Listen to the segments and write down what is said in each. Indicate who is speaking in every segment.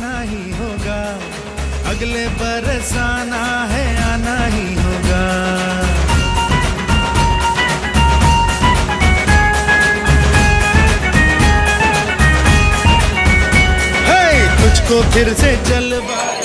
Speaker 1: जाना ही होगा अगले बरस आना है आना ही होगा hey! तुझको फिर से जलवा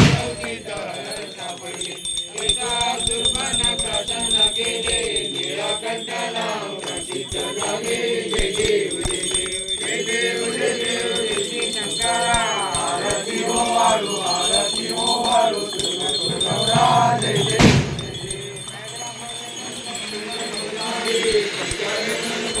Speaker 1: Thank you.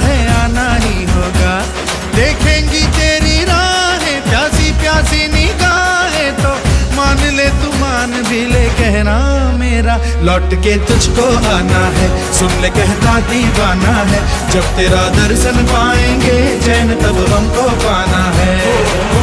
Speaker 1: काफी ले कहना मेरा लौट के तुझको आना है सुन ले कहता दीवाना है जब तेरा दर्शन पाएंगे चैन तब हमको पाना है